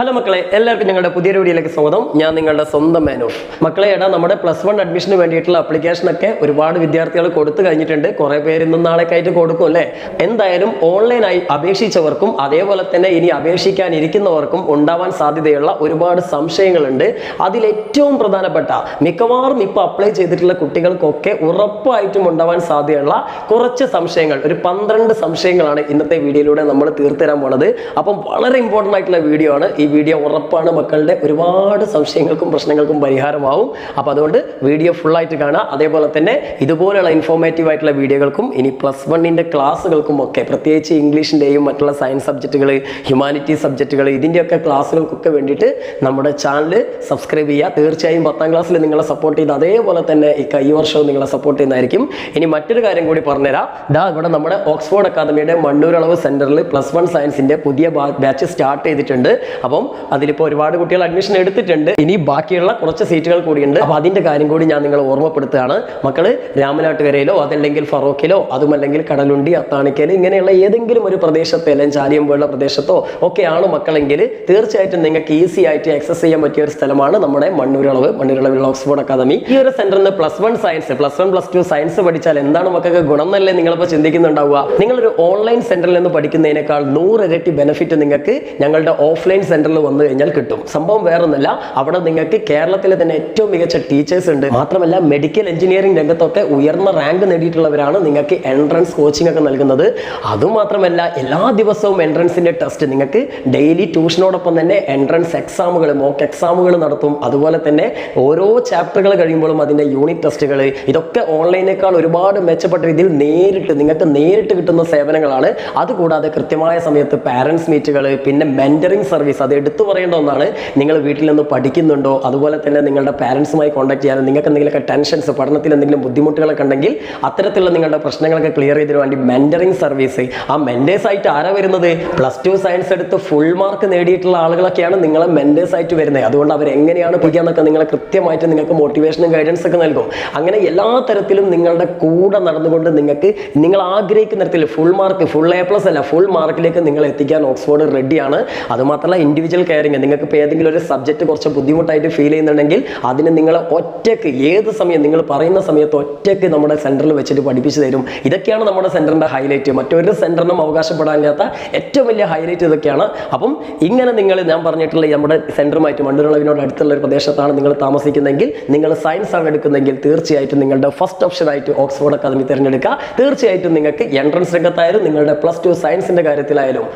Hello മക്കളെ എല്ലാവർക്കും ഞങ്ങളുടെ പുതിയൊരു വീഡിയോയിലേക്ക് സ്വാഗതം. ഞാൻ നിങ്ങളുടെ സ്വന്തം മേനു. മക്കളെ എടാ നമ്മുടെ പ്ലസ് വൺ അഡ്മിഷന് വേണ്ടിയിട്ടുള്ള അപ്ലിക്കേഷനൊക്കെ ഒരുപാട് വിദ്യാർത്ഥികൾ കൊടുത്തു കഴിഞ്ഞിട്ടുണ്ട്. കുറേ പേര് ഇന്നും നാളേക്കായിട്ട് കൊടുക്കും അല്ലേ? എന്തായാലും ഓൺലൈനായി അപേക്ഷിച്ചവർക്കും അതേപോലെ തന്നെ ഇനി അപേക്ഷിക്കാനിരിക്കുന്നവർക്കും ഉണ്ടാവാൻ സാധ്യതയുള്ള ഒരുപാട് സംശയങ്ങളുണ്ട്. അതിലേറ്റവും പ്രധാനപ്പെട്ട മിക്കവാറും ഇപ്പോൾ അപ്ലൈ ചെയ്തിട്ടുള്ള കുട്ടികൾക്കൊക്കെ ഉറപ്പായിട്ടും ഉണ്ടാവാൻ സാധ്യതയുള്ള കുറച്ച് സംശയങ്ങൾ ഒരു പന്ത്രണ്ട് സംശയങ്ങളാണ് ഇന്നത്തെ വീഡിയോയിലൂടെ നമ്മൾ തീർത്തരാൻ പോണത്. അപ്പം വളരെ ഇമ്പോർട്ടന്റ് ആയിട്ടുള്ള വീഡിയോ ആണ് ഈ വീഡിയോ ഉറപ്പാണ് മക്കളുടെ. ഒരുപാട് സംശയങ്ങൾക്കും പ്രശ്നങ്ങൾക്കും പരിഹാരമാവും. അപ്പോൾ അതുകൊണ്ട് വീഡിയോ ഫുള്ളായിട്ട് കാണുക അതേപോലെ തന്നെ ഇതുപോലെയുള്ള ഇൻഫോർമേറ്റീവ് ആയിട്ടുള്ള വീഡിയോകൾക്കും ഇനി പ്ലസ് വണ്ണിന്റെ ക്ലാസ്സുകൾക്കും ഒക്കെ പ്രത്യേകിച്ച് ഇംഗ്ലീഷിന്റെയും മറ്റുള്ള സയൻസ് സബ്ജക്റ്റുകൾ ഹ്യൂമാനിറ്റി സബ്ജക്റ്റുകൾ ഇതിന്റെയൊക്കെ ക്ലാസ്സുകൾക്കൊക്കെ വേണ്ടിയിട്ട് നമ്മുടെ ചാനൽ സബ്സ്ക്രൈബ് ചെയ്യുക. തീർച്ചയായും പത്താം ക്ലാസ്സിൽ നിങ്ങളെ സപ്പോർട്ട് ചെയ്ത് അതേപോലെ തന്നെ ഈ വർഷവും നിങ്ങളെ സപ്പോർട്ട് ചെയ്യുന്നതായിരിക്കും. ഇനി മറ്റൊരു കാര്യം കൂടി പറഞ്ഞുതരാം. ദാ ഇവിടെ നമ്മുടെ ഓക്സ്ഫോർഡ് അക്കാദമിയുടെ മണ്ണൂരളവ് സെന്ററിൽ പ്ലസ് വൺ സയൻസിന്റെ പുതിയ ബാച്ച് സ്റ്റാർട്ട് ചെയ്തിട്ടുണ്ട്. അപ്പം അതിലിപ്പോൾ ഒരുപാട് കുട്ടികൾ അഡ്മിഷൻ എടുത്തിട്ടുണ്ട്. ഇനി ബാക്കിയുള്ള കുറച്ച് സീറ്റുകൾ കൂടിയുണ്ട്. അപ്പോൾ അതിന്റെ കാര്യം കൂടി ഞാൻ നിങ്ങളെ ഓർമ്മപ്പെടുത്തുകയാണ്. മക്കൾ രാമനാട്ടുകരയിലോ അതല്ലെങ്കിൽ ഫറോക്കിലോ അതുമല്ലെങ്കിൽ കടലുണ്ടി അത്താണിക്കൽ ഇങ്ങനെയുള്ള ഏതെങ്കിലും ഒരു പ്രദേശത്തോ അല്ലെങ്കിൽ ചാലിയം പോലുള്ള പ്രദേശത്തോ ഒക്കെയാണ് മക്കളെങ്കിൽ തീർച്ചയായിട്ടും നിങ്ങൾക്ക് ഈസി ആയിട്ട് ആക്സസ് ചെയ്യാൻ പറ്റിയ ഒരു സ്ഥലമാണ് നമ്മുടെ മണ്ണൂരളവ് മണ്ണൂരളവിലുള്ള ഓക്സ്ഫോർഡ് അക്കാദമി ഈ ഒരു സെന്ററിൽ നിന്ന് plus one science plus one plus two science പഠിച്ചാൽ എന്താണ് മക്കൾക്ക് ഗുണം എന്നല്ലേ നിങ്ങളിപ്പോൾ ചിന്തിക്കുന്നുണ്ടാവുക? നിങ്ങളൊരു ഓൺലൈൻ സെന്ററിൽ നിന്ന് പഠിക്കുന്നതിനേക്കാൾ നൂറ് ഇരട്ടി ബെനിഫിറ്റ് നിങ്ങൾക്ക് ഞങ്ങളുടെ ഓഫ്ലൈൻ സെന്ററിൽ വന്നു കഴിഞ്ഞാൽ കിട്ടും. സംഭവം വേറൊന്നുമല്ല അവിടെ നിങ്ങൾക്ക് കേരളത്തിലെ തന്നെ ഏറ്റവും മികച്ച ടീച്ചേഴ്സ് ഉണ്ട്. മാത്രമല്ല മെഡിക്കൽ എഞ്ചിനീയറിംഗ് രംഗത്തൊക്കെ ഉയർന്ന റാങ്ക് നേടിയിട്ടുള്ളവരാണ് നിങ്ങൾക്ക് എൻട്രൻസ് കോച്ചിങ് ഒക്കെ നൽകുന്നത്. അതുമാത്രമല്ല എല്ലാ ദിവസവും എൻട്രൻസിന്റെ ടെസ്റ്റ് നിങ്ങൾക്ക് ഡെയിലി ട്യൂഷനോടൊപ്പം തന്നെ എൻട്രൻസ് എക്സാമുകൾ മോക്ക് എക്സാമുകൾ നടത്തും. അതുപോലെ തന്നെ ഓരോ ചാപ്റ്ററുകൾ കഴിയുമ്പോഴും അതിന്റെ യൂണിറ്റ് ടെസ്റ്റുകൾ ഇതൊക്കെ ഓൺലൈനേക്കാൾ ഒരുപാട് മെച്ചപ്പെട്ട രീതിയിൽ നേരിട്ട് നിങ്ങൾക്ക് നേരിട്ട് കിട്ടുന്ന സേവനങ്ങളാണ്. അതുകൂടാതെ കൃത്യമായ സമയത്ത് പാരന്റ്സ് മീറ്റുകൾ പിന്നെ മെന്ററിംഗ് സർവീസ് അത് എടുത്തു പറയേണ്ട ഒന്നാണ് നിങ്ങൾ വീട്ടിൽ നിന്ന് പഠിക്കുന്നുണ്ടോ? അതുപോലെ തന്നെ നിങ്ങളുടെ പാരൻസുമായി കോൺടാക്ട് ചെയ്യാനും നിങ്ങൾക്ക് എന്തെങ്കിലുമൊക്കെ ടെൻഷൻസ് പഠനത്തിൽ എന്തെങ്കിലും ബുദ്ധിമുട്ടുകളൊക്കെ ഉണ്ടെങ്കിൽ അത്തരത്തിലുള്ള നിങ്ങളുടെ പ്രശ്നങ്ങളൊക്കെ ക്ലിയർ ചെയ്തതിന് വേണ്ടി മെന്ററിങ് സർവീസ് ആ മെന്റേഴ്സ് ആയിട്ട് ആരാ വരുന്നത്? പ്ലസ് ടു സയൻസ് എടുത്ത് ഫുൾ മാർക്ക് നേടിയിട്ടുള്ള ആളുകളൊക്കെയാണ് നിങ്ങളെ മെന്റേഴ്സ് ആയിട്ട് വരുന്നത്. അതുകൊണ്ട് അവർ എങ്ങനെയാണ് പഠിക്കാന്നൊക്കെ നിങ്ങളെ കൃത്യമായിട്ട് നിങ്ങൾക്ക് മോട്ടിവേഷനും ഗൈഡൻസ് ഒക്കെ നൽകും. അങ്ങനെ എല്ലാ തരത്തിലും നിങ്ങളുടെ കൂടെ നടന്നുകൊണ്ട് നിങ്ങൾക്ക് നിങ്ങൾ ആഗ്രഹിക്കുന്ന തരത്തിൽ full mark full A plus അല്ല ഫുൾ മാർക്കിലേക്ക് നിങ്ങൾ എത്തിക്കാൻ ഓക്സ്ഫോർഡ് റെഡിയാണ് അതുമാത്രമല്ല ഇൻഡിവിജ്വൽ കെയറിങ് നിങ്ങൾക്ക് ഇപ്പോൾ ഏതെങ്കിലും ഒരു സബ്ജക്റ്റ് കുറച്ച് ബുദ്ധിമുട്ടായിട്ട് ഫീൽ ചെയ്യുന്നുണ്ടെങ്കിൽ അതിന് നിങ്ങൾ ഒറ്റയ്ക്ക് ഏത് സമയം നിങ്ങൾ പറയുന്ന സമയത്ത് ഒറ്റയ്ക്ക് നമ്മുടെ സെന്ററിൽ വെച്ചിട്ട് പഠിപ്പിച്ചു തരും. ഇതൊക്കെയാണ് നമ്മുടെ സെന്ററിന്റെ ഹൈലൈറ്റ് മറ്റൊരു സെന്ററിനും അവകാശപ്പെടാനില്ലാത്ത ഏറ്റവും വലിയ ഹൈലൈറ്റ് ഇതൊക്കെയാണ്. അപ്പം ഇങ്ങനെ നിങ്ങൾ ഞാൻ പറഞ്ഞിട്ടുള്ള നമ്മുടെ സെന്ററുമായിട്ട് മണ്ണുരളവിനോട് അടുത്തുള്ള ഒരു പ്രദേശത്താണ് നിങ്ങൾ താമസിക്കുന്നതെങ്കിൽ നിങ്ങൾ സയൻസ് ആണ് എടുക്കുന്നതെങ്കിൽ തീർച്ചയായിട്ടും നിങ്ങളുടെ ഫസ്റ്റ് ഓപ്ഷനായിട്ട് ഓക്സ്ഫോർഡ് അക്കാദമി തിരഞ്ഞെടുക്കുക. തീർച്ചയായിട്ടും നിങ്ങൾക്ക് എൻട്രൻസ് രംഗത്തായാലും നിങ്ങളുടെ പ്ലസ് ടു സയൻസിന്റെ കാര്യത്തിലായാലും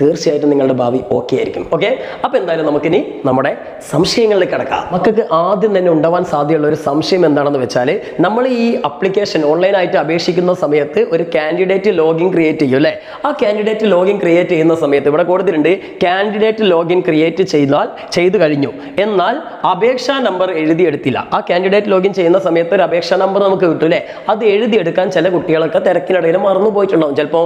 തീർച്ചയായിട്ടും നിങ്ങളുടെ ഭാവി ഓക്കെ ആയിരിക്കും. ഓക്കെ അപ്പോൾ എന്തായാലും നമുക്കിനി നമ്മുടെ സംശയങ്ങളിലേക്ക് കിടക്കാം. മക്കൾക്ക് ആദ്യം തന്നെ ഉണ്ടാവാൻ സാധ്യതയുള്ള ഒരു സംശയം എന്താണെന്ന് വെച്ചാൽ നമ്മൾ ഈ അപ്ലിക്കേഷൻ ഓൺലൈനായിട്ട് അപേക്ഷിക്കുന്ന സമയത്ത് ഒരു കാൻഡിഡേറ്റ് ലോഗിൻ ക്രിയേറ്റ് ചെയ്യും അല്ലേ? ആ കാൻഡിഡേറ്റ് ലോഗിൻ ക്രിയേറ്റ് ചെയ്യുന്ന സമയത്ത് ഇവിടെ കൊടുത്തിട്ടുണ്ട് കാൻഡിഡേറ്റ് ലോഗിൻ ക്രിയേറ്റ് ചെയ്താൽ ചെയ്തു കഴിഞ്ഞു. എന്നാൽ അപേക്ഷാ നമ്പർ എഴുതിയെടുത്തില്ല. ആ കാൻഡിഡേറ്റ് ലോഗിൻ ചെയ്യുന്ന സമയത്ത് ഒരു അപേക്ഷാ നമ്പർ നമുക്ക് കിട്ടും അത് എഴുതിയെടുക്കാൻ ചില കുട്ടികളൊക്കെ തിരക്കിനിടയിൽ മറന്നു പോയിട്ടുണ്ടാവും ചിലപ്പോൾ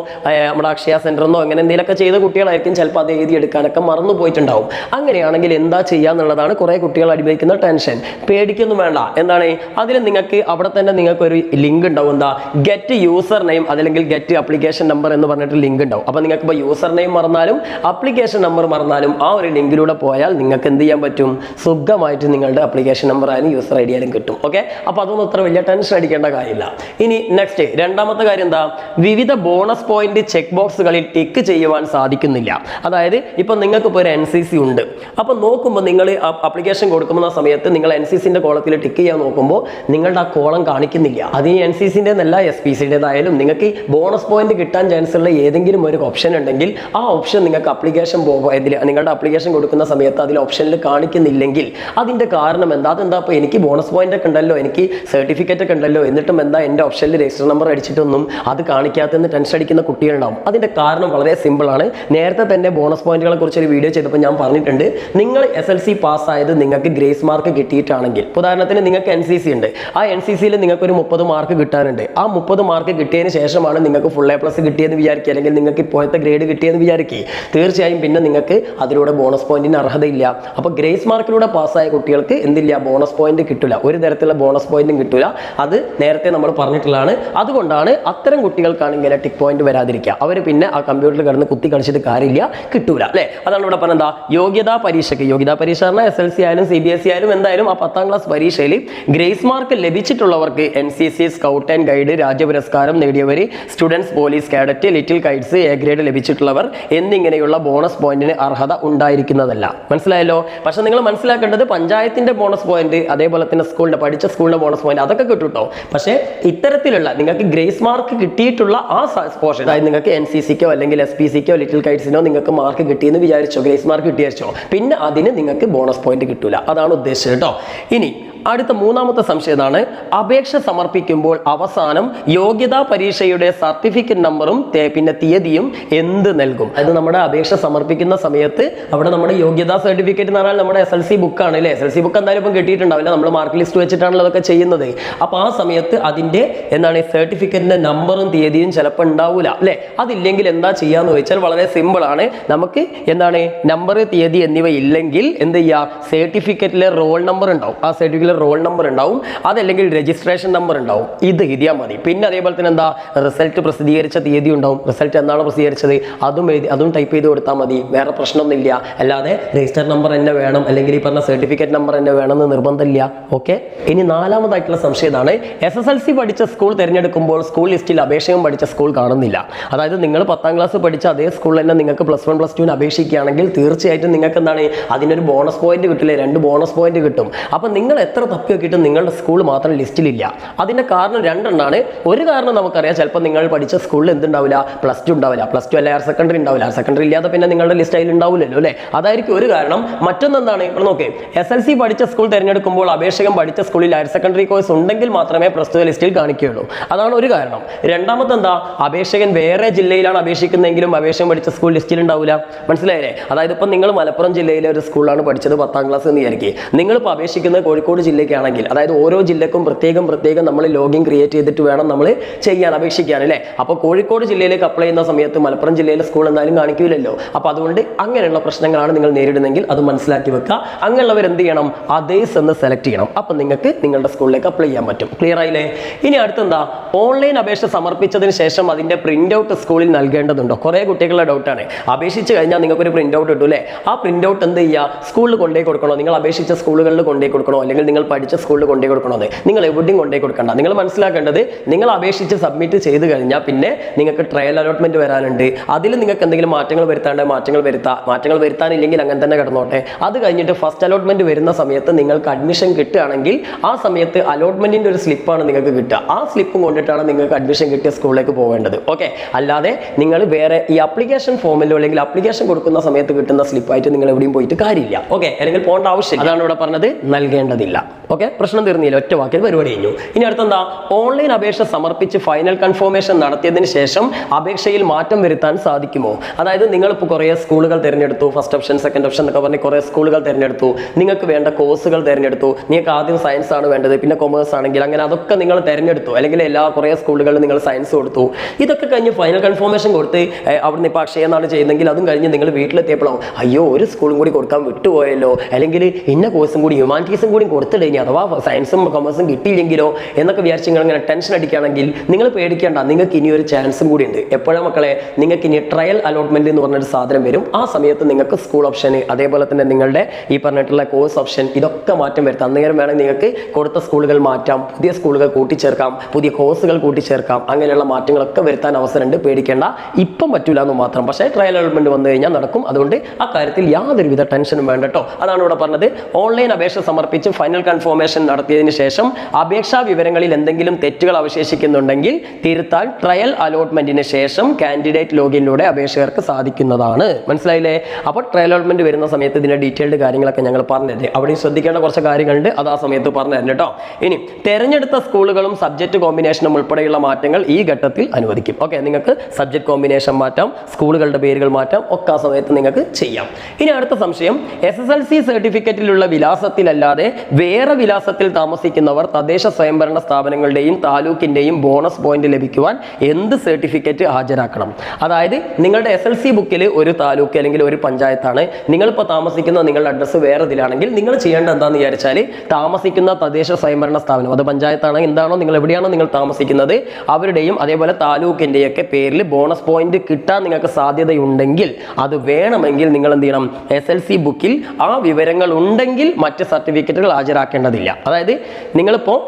നമ്മുടെ അക്ഷയ സെന്ററിന്നോ അങ്ങനെ എന്തെങ്കിലുമൊക്കെ ചെയ്ത കുട്ടികളായിരിക്കും ചിലപ്പോൾ അത് എഴുതിയെടുക്കാനൊക്കെ മറന്നു പോയിട്ടുണ്ടാവും. അങ്ങനെയാണെങ്കിൽ എന്താ ചെയ്യുക എന്നുള്ളതാണ് കുറേ കുട്ടികൾ അനുഭവിക്കുന്ന ടെൻഷൻ. പേടിക്കൊന്നും വേണ്ട. എന്താണ്? അതിൽ നിങ്ങൾക്ക് അവിടെ തന്നെ നിങ്ങൾക്ക് ഒരു ലിങ്ക് ഉണ്ടാവും. എന്താ? ഗെറ്റ് യൂസർ നെയിം അതല്ലെങ്കിൽ ഗെറ്റ് അപ്ലിക്കേഷൻ നമ്പർ എന്ന് പറഞ്ഞിട്ട് ലിങ്ക് ഉണ്ടാവും. അപ്പോൾ നിങ്ങൾക്ക് ഇപ്പോൾ യൂസർ നെയിം മറന്നാലും അപ്ലിക്കേഷൻ നമ്പർ മറന്നാലും ആ ഒരു ലിങ്കിലൂടെ പോയാൽ നിങ്ങൾക്ക് എന്ത് ചെയ്യാൻ പറ്റും? സുഖമായിട്ട് നിങ്ങളുടെ അപ്ലിക്കേഷൻ നമ്പർ ആയാലും യൂസർ ഐ ഡി ആയാലും കിട്ടും. ഓക്കെ അപ്പോൾ അതൊന്നും അത്ര വലിയ ടെൻഷൻ അടിക്കേണ്ട കാര്യമില്ല. ഇനി നെക്സ്റ്റ് രണ്ടാമത്തെ കാര്യം എന്താ? വിവിധ ബോണസ് പോയിന്റ് ചെക്ക് ബോക്സുകളിൽ ടിക്ക് ചെയ്യുവാൻ സാധിക്കുന്നില്ല. അതായത് ഇപ്പം നിങ്ങൾക്ക് ഇപ്പോൾ ഒരു എൻ സി സി ഉണ്ട്. അപ്പോൾ നോക്കുമ്പോൾ നിങ്ങൾ അപ്ലിക്കേഷൻ കൊടുക്കുന്ന സമയത്ത് നിങ്ങൾ എൻ സി സിന്റെ കോളത്തിൽ ടിക്ക് ചെയ്യാൻ നോക്കുമ്പോൾ നിങ്ങളുടെ ആ കോളം കാണിക്കുന്നില്ല. അതിന് എൻ സി സിന്റെ എന്നല്ല എസ് പി സിന്റെതായാലും നിങ്ങൾക്ക് ബോണസ് പോയിന്റ് കിട്ടാൻ ചാൻസ് ഉള്ള ഏതെങ്കിലും ഒരു ഓപ്ഷൻ ഉണ്ടെങ്കിൽ ആ ഓപ്ഷൻ നിങ്ങൾക്ക് അപ്ലിക്കേഷൻ ഇതിൽ നിങ്ങളുടെ അപ്ലിക്കേഷൻ കൊടുക്കുന്ന സമയത്ത് അതിൽ ഓപ്ഷനിൽ കാണിക്കുന്നില്ലെങ്കിൽ അതിന്റെ കാരണം എന്താ? അതെന്താ? അപ്പോൾ എനിക്ക് ബോണസ് പോയിന്റ് ഒക്കെ ഉണ്ടല്ലോ എനിക്ക് സർട്ടിഫിക്കറ്റ് ഒക്കെ ഉണ്ടല്ലോ എന്നിട്ടും എന്താ എന്റെ ഓപ്ഷനിൽ രജിസ്റ്റർ നമ്പർ അടിച്ചിട്ടൊന്നും അത് കാണിക്കാത്തെന്ന് ടെൻഷൻ അടിക്കുന്ന കുട്ടികളുണ്ടാവും. അതിന്റെ കാരണം വളരെ സിമ്പിൾ ആണ്. നേരത്തെ തന്നെ ബോണസ് പോയിന്റുകളെ കുറിച്ച് ഒരു വീഡിയോ ചെയ്തപ്പോൾ ഞാൻ പറഞ്ഞിട്ടുണ്ട്. നിങ്ങൾ എസ് എൽ സി പാസ്സായത് നിങ്ങൾക്ക് ഗ്രേസ് മാർക്ക് കിട്ടിയിട്ടാണെങ്കിൽ. ഉദാഹരണത്തിന് നിങ്ങൾക്ക് എൻ സി സി ഉണ്ട്. ആ എൻ സി സിയിൽ നിങ്ങൾക്ക് ഒരു മുപ്പത് മാർക്ക് കിട്ടാനുണ്ട്. ആ മുപ്പത് മാർക്ക് കിട്ടിയതിന് ശേഷമാണ് നിങ്ങൾക്ക് ഫുൾ എ പ്ലസ് കിട്ടിയെന്ന് വിചാരിക്കുക. അല്ലെങ്കിൽ നിങ്ങൾക്ക് ഇപ്പോഴത്തെ ഗ്രേഡ് കിട്ടിയെന്ന് വിചാരിക്കുക. തീർച്ചയായും പിന്നെ നിങ്ങൾക്ക് അതിലൂടെ ബോണസ് പോയിന്റിന് അർഹതയില്ല. അപ്പോൾ ഗ്രേസ് മാർക്കിലൂടെ പാസ്സായ കുട്ടികൾക്ക് എന്തില്ല? ബോണസ് പോയിന്റ് കിട്ടില്ല ഒരു തരത്തിലുള്ള ബോണസ് പോയിന്റും കിട്ടില്ല അത് നേരത്തെ നമ്മൾ പറഞ്ഞിട്ടുള്ളതാണ്. അതുകൊണ്ടാണ് അത്തരം കുട്ടികൾക്കാണ് ഇങ്ങനെ ടിക് പോയിന്റ് വരാതിരിക്കുക. അവർ പിന്നെ ആ കമ്പ്യൂട്ടറിൽ കിടന്ന് കുത്തി കളിച്ചിട്ട് കാര്യമില്ല കിട്ടൂല അല്ലേ? അതാണ് ഇവിടെ പറഞ്ഞത്. എന്താ? യോഗ്യതാ പരീക്ഷയ്ക്ക്. യോഗ്യതാ പരീക്ഷ പറഞ്ഞാൽ എസ് എൽ സി ആയാലും സി ബി എസ് സി ആയാലും എന്തായാലും ആ പത്താം ക്ലാസ് പരീക്ഷയിൽ grace mark ലഭിച്ചിട്ടുള്ളവർക്ക് N C C scout and guide രാജ്യ പുരസ്കാരം നേടിയവർ students police cadet little guides A grade ലഭിച്ചിട്ടുള്ളവർ എന്നിങ്ങനെയുള്ള ബോണസ് പോയിന്റിന് അർഹത ഉണ്ടായിരിക്കുന്നതല്ല. മനസ്സിലായല്ലോ? പക്ഷെ നിങ്ങൾ മനസ്സിലാക്കേണ്ടത് പഞ്ചായത്തിന്റെ ബോണസ് പോയിന്റ് അതേപോലെ തന്നെ സ്കൂളിന്റെ പഠിച്ച സ്കൂളിന്റെ ബോണസ് പോയിന്റ് അതൊക്കെ കിട്ടും കേട്ടോ പക്ഷേ ഇത്തരത്തിലുള്ള നിങ്ങൾക്ക് ഗ്രേസ് മാർക്ക് കിട്ടിയിട്ടുള്ള ആ പോർഷൻ അതായത് നിങ്ങൾക്ക് എൻ സി സിക്കോ അല്ലെങ്കിൽ എസ് പി സിക്കോ ലിറ്റിൽ കൈറ്റ്സിനോ നിങ്ങൾക്ക് മാർക്ക് കിട്ടിയെന്ന് വിചാരിച്ചോ ഗ്രേസ് മാർക്ക് കിട്ടിയാച്ചോ പിന്നെ അതിന് നിങ്ങൾക്ക് ബോണസ് പോയിന്റ് കിട്ടൂല. അതാണ് ഉദ്ദേശിച്ചത് കേട്ടോ ഇനി അടുത്ത മൂന്നാമത്തെ സംശയം ഇതാണ്. അപേക്ഷ സമർപ്പിക്കുമ്പോൾ അവസാനം യോഗ്യതാ പരീക്ഷയുടെ സർട്ടിഫിക്കറ്റ് നമ്പറും പിന്നെ തീയതിയും എന്ത് നൽകും? അത് നമ്മുടെ അപേക്ഷ സമർപ്പിക്കുന്ന സമയത്ത് അവിടെ നമ്മുടെ യോഗ്യതാ സർട്ടിഫിക്കറ്റ് എന്ന് പറഞ്ഞാൽ നമ്മുടെ എസ് എൽ സി ബുക്കാണ് അല്ലേ? എസ് എൽ സി ബുക്ക് എന്തായാലും ഇപ്പം കിട്ടിയിട്ടുണ്ടാവില്ല. നമ്മൾ മാർക്ക് ലിസ്റ്റ് വെച്ചിട്ടാണല്ലോ അതൊക്കെ ചെയ്യുന്നത്. അപ്പോൾ ആ സമയത്ത് അതിന്റെ എന്താണ് ഈ സർട്ടിഫിക്കറ്റിന്റെ നമ്പറും തീയതിയും ചിലപ്പോൾ ഉണ്ടാവില്ല അല്ലേ? അതില്ലെങ്കിൽ എന്താ ചെയ്യാന്ന് വെച്ചാൽ വളരെ സിമ്പിൾ ആണ്. നമുക്ക് എന്താണ്? നമ്പർ തീയതി എന്നിവ ഇല്ലെങ്കിൽ എന്ത് ചെയ്യുക സർട്ടിഫിക്കറ്റിലെ റോൾ നമ്പർ ഉണ്ടാവും. ആ സർട്ടിഫിക്കറ്റിലെ റോൾ നമ്പർ ഉണ്ടാവും അതല്ലെങ്കിൽ രജിസ്ട്രേഷൻ നമ്പർ ഉണ്ടാവും. ഇത് എഴുതിയാൽ മതി. പിന്നെ അതേപോലെ തന്നെ എന്താ? റിസൾട്ട് പ്രസിദ്ധീകരിച്ച തീയതി ഉണ്ടാവും. റിസൾട്ട് എന്നാണ് പ്രസിദ്ധീകരിച്ചത്? അതും എഴുതി അതും ടൈപ്പ് ചെയ്ത് കൊടുത്താൽ മതി. വേറെ പ്രശ്നമൊന്നുമില്ല. അല്ലാതെ രജിസ്റ്റർ നമ്പർ തന്നെ വേണം. അല്ലെങ്കിൽ ഈ പറഞ്ഞ സർട്ടിഫിക്കറ്റ് നമ്പർ തന്നെ വേണമെന്ന് നിർബന്ധമില്ല. ഓക്കെ ഇനി നാലാമതായിട്ടുള്ള സംശയം ഇതാണ്. എസ് എസ് എൽ സി പഠിച്ച സ്കൂൾ തിരഞ്ഞെടുക്കുമ്പോൾ സ്കൂൾ ലിസ്റ്റിൽ അപേക്ഷയും പഠിച്ച സ്കൂൾ കാണുന്നില്ല. അതായത് നിങ്ങൾ പത്താം ക്ലാസ് പഠിച്ച അതേ സ്കൂളിൽ തന്നെ നിങ്ങൾക്ക് പ്ലസ് വൺ പ്ലസ് ടുവിന് അപേക്ഷിക്കുകയാണെങ്കിൽ തീർച്ചയായിട്ടും നിങ്ങൾക്ക് എന്താണ്? അതിനൊരു ബോണസ് പോയിന്റ് കിട്ടില്ലേ? രണ്ട് ബോണസ് പോയിന്റ് കിട്ടും. അപ്പം നിങ്ങൾ എത്ര തപ്പി നോക്കിയിട്ട് നിങ്ങളുടെ സ്കൂൾ മാത്രം ലിസ്റ്റിലില്ല. അതിന്റെ കാരണം രണ്ടെണ്ണമാണ് ഒരു കാരണം നമുക്കറിയാം ചിലപ്പോൾ നിങ്ങൾ പഠിച്ച സ്കൂളിൽ എന്തുണ്ടാവില്ല? പ്ലസ് ടു ഉണ്ടാവില്ല. പ്ലസ് ടു അല്ല ഹയർ സെക്കൻഡറി ഉണ്ടാവില്ല. ഹയർ സെക്കൻഡറി ഇല്ലാതെ പിന്നെ നിങ്ങളുടെ ലിസ്റ്റ് അതിൽ ഉണ്ടാവില്ലല്ലോ അല്ലേ? അതായിരിക്കും ഒരു കാരണം. മറ്റൊന്നെന്താണ്? ഇപ്പോൾ നോക്കേ. എസ് എൽ സി പഠിച്ച സ്കൂൾ തിരഞ്ഞെടുക്കുമ്പോൾ അപേക്ഷകൻ പഠിച്ച സ്കൂളിൽ ഹയർ സെക്കൻഡറി കോഴ്സ് ഉണ്ടെങ്കിൽ മാത്രമേ പ്രസ്തുത ലിസ്റ്റിൽ കാണിക്കുകയുള്ളൂ. അതാണ് ഒരു കാരണം. രണ്ടാമത്തെ എന്താ അപേക്ഷകൻ വേറെ ജില്ലയിലാണ് അപേക്ഷിക്കുന്നതെങ്കിലും അപേക്ഷകൻ പഠിച്ച സ്കൂൾ ലിസ്റ്റിൽ ഉണ്ടാവില്ല. മനസ്സിലായില്ലേ? അതായത് ഇപ്പം നിങ്ങൾ മലപ്പുറം ജില്ലയിലെ ഒരു സ്കൂളിലാണ് പഠിച്ചത് പത്താം ക്ലാസ് എന്ന് വിചാരിക്കുക നിങ്ങളിപ്പോൾ അപേക്ഷിക്കുന്നത് കോഴിക്കോട് ജില്ലയ്ക്കാണെങ്കിൽ അതായത് ഓരോ ജില്ലക്കും പ്രത്യേകം പ്രത്യേകം നമ്മൾ ലോഗിൻ ക്രിയേറ്റ് ചെയ്തിട്ട് വേണം നമ്മൾ ചെയ്യാൻ അപേക്ഷിക്കാൻ അല്ലേ? അപ്പോൾ കോഴിക്കോട് ജില്ലയിലേക്ക് അപ്ലൈ ചെയ്യുന്ന സമയത്ത് മലപ്പുറം ജില്ലയിലെ സ്കൂൾ എന്തായാലും കാണിക്കില്ലല്ലോ അപ്പോൾ അതുകൊണ്ട് അങ്ങനെയുള്ള പ്രശ്നങ്ങളാണ് നിങ്ങൾ നേരിടുന്നതെങ്കിൽ അത് മനസ്സിലാക്കി വെക്കുക. അങ്ങനെയുള്ളവർ എന്ത് ചെയ്യണം? അതേസ് എന്ന് സെലക്ട് ചെയ്യണം. അപ്പം നിങ്ങൾക്ക് നിങ്ങളുടെ സ്കൂളിലേക്ക് അപ്ലൈ ചെയ്യാൻ പറ്റും. ക്ലിയർ ആയില്ലേ? ഇനി അടുത്തെന്താ? ഓൺലൈൻ അപേക്ഷ സമർപ്പിച്ചതിന് ശേഷം അതിന്റെ പ്രിന്റ് ഔട്ട് സ്കൂളിൽ നൽകേണ്ടതുണ്ടോ? കുറേ കുട്ടികളുടെ ഡൗട്ടാണ് അപേക്ഷിച്ച് കഴിഞ്ഞാൽ നിങ്ങൾക്ക് ഒരു പ്രിന്റ് ഔട്ട് കിട്ടും അല്ലേ ആ പ്രിന്റ് ഔട്ട് എന്ത് ചെയ്യുക? സ്കൂളിൽ കൊണ്ടുപോയി കൊടുക്കണോ? നിങ്ങൾ അപേക്ഷിച്ച സ്കൂളുകളിൽ കൊണ്ടുപോയി കൊടുക്കണോ? അല്ലെങ്കിൽ നിങ്ങൾ പഠിച്ച സ്കൂളിൽ കൊണ്ടേ അതെ നിങ്ങൾ എവിടെയും കൊണ്ടേ കൊടുക്കണ്ട. നിങ്ങൾ മനസ്സിലാക്കേണ്ടത് നിങ്ങൾ അപേക്ഷിച്ച് സബ്മിറ്റ് ചെയ്ത് കഴിഞ്ഞാൽ പിന്നെ നിങ്ങൾക്ക് ട്രയൽ അലോട്ട്മെന്റ് വരാനുണ്ട്. അതിൽ നിങ്ങൾക്ക് എന്തെങ്കിലും മാറ്റങ്ങൾ വരുത്താണ്ട് മാറ്റങ്ങൾ വരുത്താം. മാറ്റങ്ങൾ വരുത്താനില്ലെങ്കിൽ അങ്ങനെ തന്നെ കിടന്നോട്ടെ. അത് കഴിഞ്ഞിട്ട് ഫസ്റ്റ് അലോട്ട്മെന്റ് വരുന്ന സമയത്ത് നിങ്ങൾക്ക് അഡ്മിഷൻ കിട്ടുകയാണെങ്കിൽ ആ സമയത്ത് അലോട്ട്മെന്റിന്റെ ഒരു സ്ലിപ്പാണ് നിങ്ങൾക്ക് കിട്ടുക. ആ സ്ലിപ്പും കൊണ്ടിട്ടാണ് നിങ്ങൾക്ക് അഡ്മിഷൻ കിട്ടിയ സ്കൂളിലേക്ക് പോകേണ്ടത്. ഓക്കെ അല്ലാതെ നിങ്ങൾ വേറെ ഈ അപ്ലിക്കേഷൻ ഫോമിലോ അല്ലെങ്കിൽ അപ്ലിക്കേഷൻ കൊടുക്കുന്ന സമയത്ത് കിട്ടുന്ന സ്ലിപ്പായിട്ട് നിങ്ങൾ എവിടെയും പോയിട്ട് കാര്യമില്ല. ഓക്കെ അല്ലെങ്കിൽ പോകേണ്ട ആവശ്യം അതാണ് ഇവിടെ പറഞ്ഞത്. നൽകേണ്ടതില്ല. ഓക്കെ? പ്രശ്നം തീർന്നില്ല. ഒറ്റ വാക്കിൽ പരിപാടി കഴിഞ്ഞു. ഇനി അടുത്തെന്താ? ഓൺലൈൻ അപേക്ഷ സമർപ്പിച്ച് ഫൈനൽ കൺഫോമേഷൻ നടത്തിയതിന് ശേഷം അപേക്ഷയിൽ മാറ്റം വരുത്താൻ സാധിക്കുമോ? അതായത് നിങ്ങൾ ഇപ്പോൾ കുറേ സ്കൂളുകൾ തിരഞ്ഞെടുത്തു ഫസ്റ്റ് ഓപ്ഷൻ സെക്കൻഡ് ഓപ്ഷൻ എന്നൊക്കെ പറഞ്ഞ് കുറേ സ്കൂളുകൾ തിരഞ്ഞെടുത്തു നിങ്ങൾക്ക് വേണ്ട കോഴ്സുകൾ തിരഞ്ഞെടുത്തു നിങ്ങൾക്ക് ആദ്യം സയൻസ് ആണ് വേണ്ടത് പിന്നെ കൊമേഴ്സ് ആണെങ്കിൽ അങ്ങനെ അതൊക്കെ നിങ്ങൾ തിരഞ്ഞെടുത്തു. അല്ലെങ്കിൽ എല്ലാ കുറേ സ്കൂളുകളിൽ നിങ്ങൾ സയൻസ് കൊടുത്തു. ഇതൊക്കെ കഴിഞ്ഞ് ഫൈനൽ കൺഫോമേഷൻ കൊടുത്ത് അവിടുന്ന് ഇപ്പോൾ അക്ഷയ എന്നാണ് ചെയ്യുന്നതെങ്കിൽ അതും കഴിഞ്ഞ് നിങ്ങൾ വീട്ടിലെത്തിയപ്പോഴോ അയ്യോ ഒരു സ്കൂളും കൂടി കൊടുക്കാൻ വിട്ടുപോയല്ലോ. അല്ലെങ്കിൽ ഇന്ന കോഴ്സും കൂടി ഹ്യൂമാനിറ്റീസും കൂടി കൊടുത്തിടേനി അഥവാ സയൻസും കൊമേഴ്സും കിട്ടിയില്ലെങ്കിലോ എന്നൊക്കെ വിചാരിച്ച് നിങ്ങൾ ഇങ്ങനെ ടെൻഷൻ അടിക്കുകയാണെങ്കിൽ നിങ്ങൾ പേടിക്കേണ്ട നിങ്ങൾക്ക് ഇനി ഒരു ചാൻസും കൂടി ഉണ്ട് എപ്പോഴാണ് മക്കളെ നിങ്ങൾക്ക് ഇനി ട്രയൽ അലോട്ട്മെന്റ് എന്ന് പറഞ്ഞൊരു സാധനം വരും. ആ സമയത്ത് നിങ്ങൾക്ക് സ്കൂൾ ഓപ്ഷൻ അതേപോലെ തന്നെ നിങ്ങളുടെ ഈ പറഞ്ഞിട്ടുള്ള കോഴ്സ് ഓപ്ഷൻ ഇതൊക്കെ മാറ്റം വരുത്താം. അന്നേരം വേണമെങ്കിൽ നിങ്ങൾക്ക് കൊടുത്ത സ്കൂളുകൾ മാറ്റാം പുതിയ സ്കൂളുകൾ കൂട്ടിച്ചേർക്കാം പുതിയ കോഴ്സുകൾ കൂട്ടിച്ചേർക്കാം. അങ്ങനെയുള്ള മാറ്റങ്ങളൊക്കെ വരുത്താൻ അവസരമുണ്ട്. പേടിക്കേണ്ട ഇപ്പം പറ്റൂല എന്ന് മാത്രം. പക്ഷേ ട്രയൽ അലോട്ട്മെന്റ് വന്നു കഴിഞ്ഞാൽ നടക്കും. അതുകൊണ്ട് ആ കാര്യത്തിൽ യാതൊരുവിധ ടെൻഷനും വേണ്ട കേട്ടോ. അതാണ് ഇവിടെ പറഞ്ഞത്. ഓൺലൈൻ അപേക്ഷ സമർപ്പിച്ച് ഫൈനൽ കൺഫർമേഷൻ നടത്തിയതിന് ശേഷം അപേക്ഷാ വിവരങ്ങളിൽ എന്തെങ്കിലും തെറ്റുകൾ അവശേഷിക്കുന്നുണ്ടെങ്കിൽ തിരുത്താൽ ട്രയൽ അലോട്ട്മെന്റിന് ശേഷം കാൻഡിഡേറ്റ് ലോഗിനിലൂടെ അപേക്ഷകർക്ക് സാധിക്കുന്നതാണ്. മനസ്സിലായില്ലേ? അപ്പോൾ ട്രയൽ അലോട്ട്മെന്റ് വരുന്ന സമയത്ത് ഇതിന്റെ ഡീറ്റെയിൽഡ് കാര്യങ്ങളൊക്കെ ഞങ്ങൾ പറഞ്ഞത്. അവിടെ ശ്രദ്ധിക്കേണ്ട കുറച്ച് കാര്യങ്ങളുണ്ട്. അത് ആ സമയത്ത് പറഞ്ഞു തരണം കേട്ടോ. ഇനി തെരഞ്ഞെടുത്ത സ്കൂളുകളും സബ്ജക്ട് കോമ്പിനേഷനും ഉൾപ്പെടെയുള്ള മാറ്റങ്ങൾ ഈ ഘട്ടത്തിൽ അനുവദിക്കും. ഓക്കെ നിങ്ങൾക്ക് സബ്ജക്ട് കോമ്പിനേഷൻ മാറ്റാം സ്കൂളുകളുടെ പേരുകൾ മാറ്റാം ഒക്കെ ആ സമയത്ത് നിങ്ങൾക്ക് ചെയ്യാം. ഇനി അടുത്ത സംശയം. എസ് എസ് എൽ സി സർട്ടിഫിക്കറ്റിലുള്ള വിലാസത്തിലല്ലാതെ വേറെ വേറെ വിലാസത്തിൽ താമസിക്കുന്നവർ തദ്ദേശ സ്വയംഭരണ സ്ഥാപനങ്ങളുടെയും താലൂക്കിന്റെയും ബോണസ് പോയിന്റ് ലഭിക്കുവാൻ എന്ത് സർട്ടിഫിക്കറ്റ് ഹാജരാക്കണം? അതായത് നിങ്ങളുടെ എസ് എൽ സി ബുക്കിൽ ഒരു താലൂക്ക് അല്ലെങ്കിൽ ഒരു പഞ്ചായത്താണ്. നിങ്ങളിപ്പോൾ താമസിക്കുന്ന നിങ്ങളുടെ അഡ്രസ്സ് വേറെ ഇതിലാണെങ്കിൽ നിങ്ങൾ ചെയ്യേണ്ട എന്താണെന്ന് വിചാരിച്ചാൽ താമസിക്കുന്ന തദ്ദേശ സ്വയംഭരണ സ്ഥാപനം അത് പഞ്ചായത്താണ് എന്താണോ നിങ്ങൾ എവിടെയാണോ നിങ്ങൾ താമസിക്കുന്നത് അവരുടെയും അതേപോലെ താലൂക്കിന്റെയൊക്കെ പേരിൽ ബോണസ് പോയിന്റ് കിട്ടാൻ നിങ്ങൾക്ക് സാധ്യതയുണ്ടെങ്കിൽ അത് വേണമെങ്കിൽ നിങ്ങൾ എന്ത് ചെയ്യണം? എസ് എൽ സി ബുക്കിൽ ആ വിവരങ്ങൾ ഉണ്ടെങ്കിൽ മറ്റ് സർട്ടിഫിക്കറ്റുകൾ ഹാജരാക്കേണ്ടതില്ല അതായത് നിങ്ങളിപ്പോൾ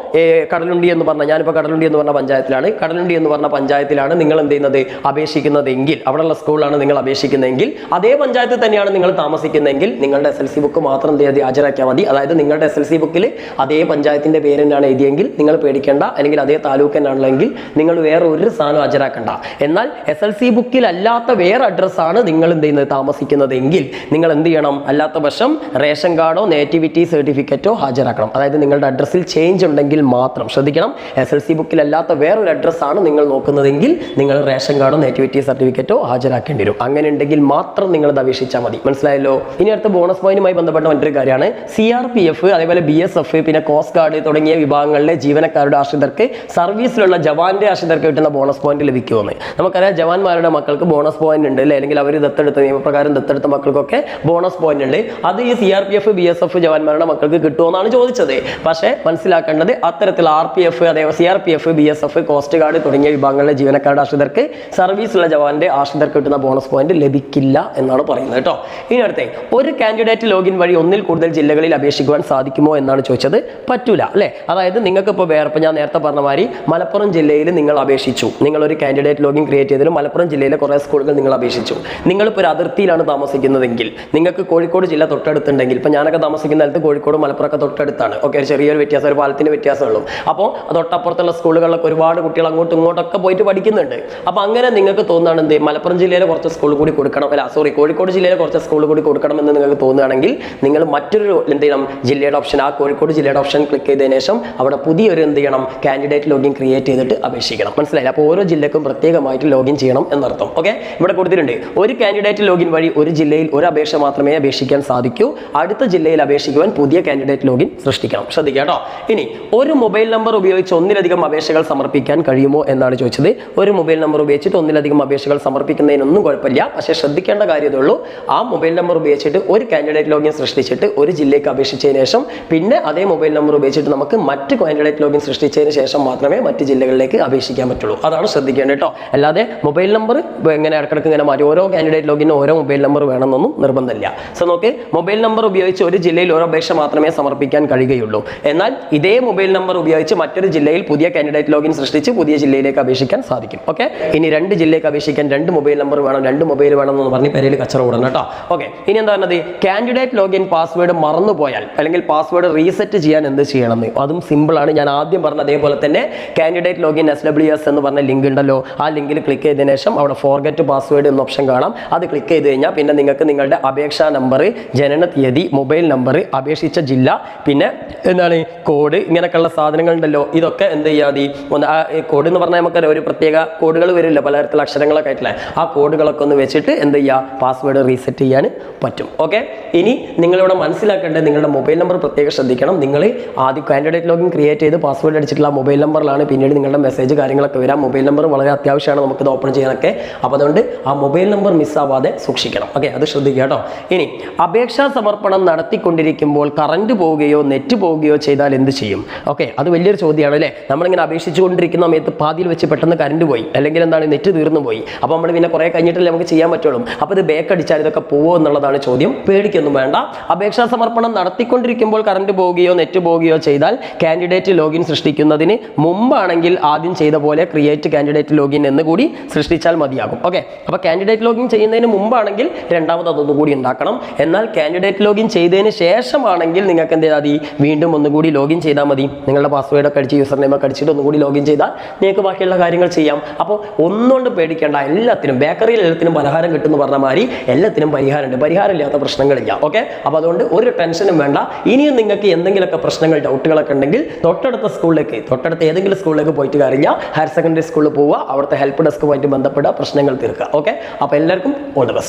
കടലുണ്ടി എന്ന് പറഞ്ഞ ഞാനിപ്പോൾ കടലുണ്ടി എന്ന് പറഞ്ഞ പഞ്ചായത്തിലാണ്. കടലുണ്ടി എന്ന് പറഞ്ഞ പഞ്ചായത്തിലാണ് നിങ്ങൾ എന്ത് ചെയ്യുന്നത് അപേക്ഷിക്കുന്നതെങ്കിൽ അവിടെയുള്ള സ്കൂളിലാണ് നിങ്ങൾ അപേക്ഷിക്കുന്നതെങ്കിൽ അതേ പഞ്ചായത്തിൽ തന്നെയാണ് നിങ്ങൾ താമസിക്കുന്നതെങ്കിൽ നിങ്ങളുടെ എസ് എൽ സി ബുക്ക് മാത്രം എന്ത് ചെയ്ത് ഹാജരാക്കിയാൽ മതി. അതായത് നിങ്ങളുടെ എസ് എൽ സി ബുക്കിൽ അതേ പഞ്ചായത്തിന്റെ പേര് തന്നെയാണ് എഴുതിയെങ്കിൽ നിങ്ങൾ പേടിക്കേണ്ട. അല്ലെങ്കിൽ അതേ താലൂക്ക് തന്നെയാണെങ്കിൽ നിങ്ങൾ വേറെ ഒരു സാധനം ഹാജരാക്കണ്ട. എന്നാൽ എസ് എൽ സി ബുക്കിലല്ലാത്ത വേറെ അഡ്രസ്സാണ് നിങ്ങൾ എന്ത് ചെയ്യുന്നത് താമസിക്കുന്നതെങ്കിൽ നിങ്ങൾ എന്ത് ചെയ്യണം? അല്ലാത്ത പക്ഷം റേഷൻ കാർഡോ നേറ്റിവിറ്റി സർട്ടിഫിക്കറ്റോ ഹാജരാക്കണം. അതായത് നിങ്ങളുടെ അഡ്രസ്സിൽ ചേഞ്ച് ഉണ്ടെങ്കിൽ മാത്രം. ശ്രദ്ധിക്കണം എസ് എൽ സി ബുക്കിൽ അല്ലാത്ത വേറൊരു അഡ്രസ്സാണ് നിങ്ങൾ നോക്കുന്നതെങ്കിൽ നിങ്ങൾ റേഷൻ കാർഡോ നേറ്റിവിറ്റി സർട്ടിഫിക്കറ്റോ ഹാജരാക്കേണ്ടി വരും. അങ്ങനെ ഉണ്ടെങ്കിൽ മാത്രം നിങ്ങൾ അത് അപേക്ഷിച്ചാൽ മതി. മനസ്സിലായല്ലോ? ഇനി അടുത്ത ബോണസ് പോയിന്റുമായി ബന്ധപ്പെട്ട മറ്റൊരു കാര്യമാണ്. സി ആർ പി എഫ് അതേപോലെ ബി എസ് എഫ് പിന്നെ കോസ്റ്റ് ഗാർഡ് തുടങ്ങിയ വിഭാഗങ്ങളിലെ ജീവനക്കാരുടെ ആശ്രിതർക്ക് സർവീസിലുള്ള ജവാന്റെ ആശ്രിതർക്ക് കിട്ടുന്ന ബോണസ് പോയിന്റ് ലഭിക്കുമെന്ന്. നമുക്കറിയാം ജവാന്മാരുടെ മക്കൾക്ക് ബോണസ് പോയിന്റ് ഉണ്ട് അല്ലേ? അല്ലെങ്കിൽ അവർ ദത്തെടുത്ത നിയമപ്രകാരം ദത്തെടുത്ത മക്കൾക്കൊക്കെ ബോണസ് പോയിന്റ് ഉണ്ട്. അത് ഈ C R P F B S F ജവാന്മാരുടെ മക്കൾക്ക് കിട്ടുമെന്നാണ് ചോദിച്ചത്. പക്ഷേ മനസ്സിലാക്കേണ്ടത് അത്തരത്തിൽ ആർ പി എഫ് അതേപോലെ C R P F B S F coast guard തുടങ്ങിയ വിഭാഗങ്ങളിലെ ജീവനക്കാരുടെ ആശ്രിതർക്ക് സർവീസുള്ള ജവാന്റെ ആശ്രിതർക്ക് കിട്ടുന്ന ബോണസ് പോയിന്റ് ലഭിക്കില്ല എന്നാണ് പറയുന്നത് കേട്ടോ. ഇനി അടുത്തേ ഒരു കാൻഡിഡേറ്റ് ലോഗിൻ വഴി ഒന്നിൽ കൂടുതൽ ജില്ലകളിൽ അപേക്ഷിക്കുവാൻ സാധിക്കുമോ എന്നാണ് ചോദിച്ചത് പറ്റൂല അല്ലേ? അതായത് നിങ്ങൾക്ക് ഇപ്പോൾ വേറെ ഇപ്പം ഞാൻ നേരത്തെ പറഞ്ഞ മാതിരി മലപ്പുറം ജില്ലയിൽ നിങ്ങൾ അപേക്ഷിച്ചു. നിങ്ങൾ ഒരു കാൻഡിഡേറ്റ് ലോഗിൻ ക്രിയേറ്റ് ചെയ്തതിൽ മലപ്പുറം ജില്ലയിലെ കുറേ സ്കൂളുകൾ നിങ്ങൾ അപേക്ഷിച്ചു. നിങ്ങളിപ്പോൾ ഒരു അതിർത്തിയിലാണ് താമസിക്കുന്നതെങ്കിൽ നിങ്ങൾക്ക് കോഴിക്കോട് ജില്ല തൊട്ടടുത്തുണ്ടെങ്കിൽ ഇപ്പം ഞാനൊക്കെ താമസിക്കുന്ന സ്ഥലത്ത് കോഴിക്കോട് മലപ്പുറമൊക്കെ തൊട്ടടുത്താണ്. ഓക്കെ ഒരു ചെറിയൊരു വ്യത്യാസം ഒരു പാലത്തിന്റെ വ്യത്യാസമുള്ളൂ. അപ്പോൾ തൊട്ടപ്പുറത്തുള്ള സ്കൂളുകളിലൊക്കെ ഒരുപാട് കുട്ടികൾ അങ്ങോട്ടും ഇങ്ങോട്ടൊക്കെ പോയിട്ട് പഠിക്കുന്നുണ്ട്. അപ്പോൾ അങ്ങനെ നിങ്ങൾക്ക് തോന്നുകയാണ് എന്ത് മലപ്പുറം ജില്ലയിലെ കുറച്ച് സ്കൂൾ കൂടി കൊടുക്കണം അല്ല സോറി കോഴിക്കോട് ജില്ലയിലെ കുറച്ച് സ്കൂൾ കൂടി കൊടുക്കണം എന്ന് നിങ്ങൾക്ക് തോന്നുകയാണെങ്കിൽ നിങ്ങൾ മറ്റൊരു എന്ത് ചെയ്യണം ജില്ലയുടെ ഓപ്ഷൻ ആ കോഴിക്കോട് ജില്ലയുടെ ഓപ്ഷൻ ക്ലിക്ക് ചെയ്തതിനു ശേഷം അവിടെ പുതിയൊരു എന്ത് ചെയ്യണം കാൻഡിഡേറ്റ് ലോഗിൻ ക്രിയേറ്റ് ചെയ്തിട്ട് അപേക്ഷിക്കണം. മനസ്സിലായില്ല? അപ്പോൾ ഓരോ ജില്ലക്കും പ്രത്യേകമായിട്ട് ലോഗിൻ ചെയ്യണം എന്നർത്ഥം. ഓക്കെ ഇവിടെ കൊടുത്തിട്ടുണ്ട്. ഒരു കാൻഡിഡേറ്റ് ലോഗിൻ വഴി ഒരു ജില്ലയിൽ ഒരു അപേക്ഷ മാത്രമേ അപേക്ഷിക്കാൻ സാധിക്കൂ. അടുത്ത ജില്ലയിൽ അപേക്ഷിക്കുവാൻ പുതിയ കാൻഡിഡേറ്റ് ലോഗിൻ സൃഷ്ടിക്കണം. ശ്രദ്ധിക്കുക കേട്ടോ. ഇനി ഒരു മൊബൈൽ നമ്പർ ഉപയോഗിച്ച് ഒന്നിലധികം അപേക്ഷകൾ സമർപ്പിക്കാൻ കഴിയുമോ എന്നാണ് ചോദിച്ചത്. ഒരു മൊബൈൽ നമ്പർ ഉപയോഗിച്ചിട്ട് ഒന്നിലധികം അപേക്ഷകൾ സമർപ്പിക്കുന്നതിനൊന്നും കുഴപ്പമില്ല. പക്ഷേ ശ്രദ്ധിക്കേണ്ട കാര്യം ഉള്ളൂ. ആ മൊബൈൽ നമ്പർ ഉപയോഗിച്ചിട്ട് ഒരു കാൻഡിഡേറ്റ് ലോഗിൻ സൃഷ്ടിച്ചിട്ട് ഒരു ജില്ലയ്ക്ക് അപേക്ഷിച്ചതിന് ശേഷം പിന്നെ അതേ മൊബൈൽ നമ്പർ ഉപയോഗിച്ചിട്ട് നമുക്ക് മറ്റ് കാൻഡിഡേറ്റ് ലോഗിൻ സൃഷ്ടിച്ചതിന് ശേഷം മാത്രമേ മറ്റ് ജില്ലകളിലേക്ക് അപേക്ഷിക്കാൻ പറ്റുള്ളൂ. അതാണ് ശ്രദ്ധിക്കേണ്ടത് കേട്ടോ. അല്ലാതെ മൊബൈൽ നമ്പർ ഇങ്ങനെ ഇടക്കിടക്ക് ഇങ്ങനെ മാറ്റി ഓരോ കാൻഡിഡേറ്റ് ലോഗിന് ഓരോ മൊബൈൽ നമ്പർ വേണമെന്നൊന്നും നിർബന്ധമില്ല. സോ നോക്ക് മൊബൈൽ നമ്പർ ഉപയോഗിച്ച് ഒരു ജില്ലയിൽ ഒരു അപേക്ഷ മാത്രമേ സമർപ്പിക്കാൻ കഴിയുകയുള്ളൂ. എന്നാൽ ഇതേ മൊബൈൽ നമ്പർ ഉപയോഗിച്ച് മറ്റൊരു ജില്ലയിൽ പുതിയ കാൻഡിഡേറ്റ് ലോഗിൻ സൃഷ്ടിച്ച് പുതിയ ജില്ലയിലേക്ക് അപേക്ഷിക്കാൻ സാധിക്കും. ഓക്കെ? ഇനി രണ്ട് ജില്ലയിലേക്ക് അപേക്ഷിക്കാൻ രണ്ട് മൊബൈൽ നമ്പർ വേണം രണ്ട് മൊബൈൽ വേണം എന്ന് പറഞ്ഞ് പേരിൽ കച്ചറ കൂടണം കേട്ടോ. ഓക്കെ? ഇനി എന്താ പറഞ്ഞത്? കാൻഡിഡേറ്റ് ലോഗിൻ പാസ്വേഡ് മറന്നുപോയാൽ അല്ലെങ്കിൽ പാസ്വേഡ് റീസെറ്റ് ചെയ്യാൻ എന്ത് ചെയ്യണം അതും സിമ്പിൾ ആണ് ഞാൻ ആദ്യം പറഞ്ഞ അതേപോലെ തന്നെ candidate login S W S എന്ന് പറഞ്ഞ ലിങ്ക് ഉണ്ടല്ലോ. ആ ലിങ്കിൽ ക്ലിക്ക് ചെയ്തതിനു ശേഷം അവിടെ ഫോർഗറ്റ് പാസ്വേഡ് എന്ന ഓപ്ഷൻ കാണാം. അത് ക്ലിക്ക് ചെയ്ത് കഴിഞ്ഞാൽ പിന്നെ നിങ്ങൾക്ക് നിങ്ങളുടെ അപേക്ഷാ നമ്പർ ജനന തീയതി മൊബൈൽ നമ്പർ അപേക്ഷിച്ച ജില്ല പിന്നെ എന്താണ് കോഡ് ഇങ്ങനെയൊക്കെയുള്ള സാധനങ്ങളുണ്ടല്ലോ ഇതൊക്കെ എന്ത് ചെയ്യാതെ ഒന്ന് ആ കോഡ് എന്ന് പറഞ്ഞാൽ നമുക്ക് ഒരു പ്രത്യേക കോഡുകൾ വരില്ല പലതരത്തിലുള്ള അക്ഷരങ്ങളൊക്കെ ആയിട്ടില്ലേ ആ കോഡുകളൊക്കെ ഒന്ന് വെച്ചിട്ട് എന്ത് ചെയ്യുക പാസ്വേഡ് റീസെറ്റ് ചെയ്യാൻ പറ്റും. ഓക്കെ ഇനി നിങ്ങളിവിടെ മനസ്സിലാക്കേണ്ടത് നിങ്ങളുടെ മൊബൈൽ നമ്പർ പ്രത്യേകം ശ്രദ്ധിക്കണം. നിങ്ങൾ ആദ്യം കാൻഡിഡേറ്റ് ലോഗിൻ ക്രിയേറ്റ് ചെയ്ത് പാസ്വേഡ് അടിച്ചിട്ടുള്ള മൊബൈൽ നമ്പറിലാണ് പിന്നീട് നിങ്ങളുടെ മെസ്സേജ് കാര്യങ്ങളൊക്കെ വരാം. മൊബൈൽ നമ്പർ വളരെ അത്യാവശ്യമാണ് നമുക്കിത് ഓപ്പൺ ചെയ്യാനൊക്കെ. അപ്പോൾ അതുകൊണ്ട് ആ മൊബൈൽ നമ്പർ മിസ്സാവാതെ സൂക്ഷിക്കണം. ഓക്കെ അത് ശ്രദ്ധിക്കുക കേട്ടോ. ഇനി അപേക്ഷാ സമർപ്പണം നടത്തിക്കൊണ്ടിരിക്കുമ്പോൾ കറണ്ട് പോവുകയോ നെറ്റ് പോവുകയോ ചെയ്താൽ എന്ത് ചെയ്യും? ഓക്കെ അത് വലിയൊരു ചോദ്യമാണ് അല്ലേ? നമ്മളിങ്ങനെ അപേക്ഷിച്ചുകൊണ്ടിരിക്കുന്ന സമയത്ത് പാതിയിൽ വെച്ച് പെട്ടെന്ന് കറണ്ട് പോയി അല്ലെങ്കിൽ എന്താണ് നെറ്റ് തീർന്നു പോയി. അപ്പോൾ നമ്മൾ പിന്നെ കുറേ കഴിഞ്ഞിട്ടല്ലേ നമുക്ക് ചെയ്യാൻ പറ്റുള്ളൂ. അപ്പോൾ ഇത് ബേക്ക് അടിച്ചാൽ ഇതൊക്കെ പോവോ എന്നുള്ളതാണ് ചോദ്യം. പേടിക്കൊന്നും വേണ്ട. അപേക്ഷാ സമർപ്പണം നടത്തിക്കൊണ്ടിരിക്കുമ്പോൾ കറണ്ട് പോവുകയോ നെറ്റ് പോവുകയോ ചെയ്താൽ കാൻഡിഡേറ്റ് ലോഗിൻ സൃഷ്ടിക്കുന്നതിന് മുമ്പാണെങ്കിൽ ആദ്യം ചെയ്ത പോലെ ക്രിയേറ്റ് കാൻഡിഡേറ്റ് ലോഗിൻ എന്ന് കൂടി സൃഷ്ടിച്ചാൽ മതിയാകും. ഓക്കെ അപ്പോൾ കാൻഡിഡേറ്റ് ലോഗിൻ ചെയ്യുന്നതിന് മുമ്പാണെങ്കിൽ രണ്ടാമത് അതൊന്നും കൂടി ഉണ്ടാക്കണം. എന്നാൽ കാൻഡിഡേറ്റ് ലോഗിൻ ചെയ്തതിന് ശേഷമാണെങ്കിൽ നിങ്ങൾക്ക് എന്ത് ചെയ്താൽ മതി. വീണ്ടും ഒന്നുകൂടി ലോഗിൻ ചെയ്താൽ മതി. നിങ്ങളുടെ പാസ്വേഡൊക്കെ അടിച്ച് യൂസർ നെയിം ഒക്കെ അടിച്ചിട്ട് ഒന്നുകൂടി ലോഗിൻ ചെയ്താൽ നിങ്ങൾക്ക് ബാക്കിയുള്ള കാര്യങ്ങൾ ചെയ്യാം. അപ്പോൾ ഒന്നുകൊണ്ട് പേടിക്കേണ്ട. എല്ലാത്തിനും ബേക്കറിയിൽ എല്ലാത്തിനും പലഹാരം കിട്ടുമെന്ന് പറഞ്ഞ മാതിരി എല്ലാത്തിനും പരിഹാരമുണ്ട്. പരിഹാരമില്ലാത്ത പ്രശ്നങ്ങളില്ല. ഓക്കെ അപ്പോൾ അതുകൊണ്ട് ഒരു ടെൻഷനും വേണ്ട. ഇനിയും നിങ്ങൾക്ക് എന്തെങ്കിലുമൊക്കെ പ്രശ്നങ്ങൾ ഡൗട്ടുകളൊക്കെ ഉണ്ടെങ്കിൽ തൊട്ടടുത്ത സ്കൂളിലേക്ക് തൊട്ടടുത്ത ഏതെങ്കിലും സ്കൂളിലേക്ക് പോയിട്ട് കാര്യമില്ല. ഹയർ സെക്കൻഡറി സ്കൂളിൽ പോവുക. അവിടുത്തെ ഹെൽപ്പ് ഡെസ്കുമായിട്ട് ബന്ധപ്പെടുക. പ്രശ്നങ്ങൾ തീർക്കുക. ഓക്കെ അപ്പോൾ എല്ലാവർക്കും ഓൾ ദ ബെസ്റ്റ്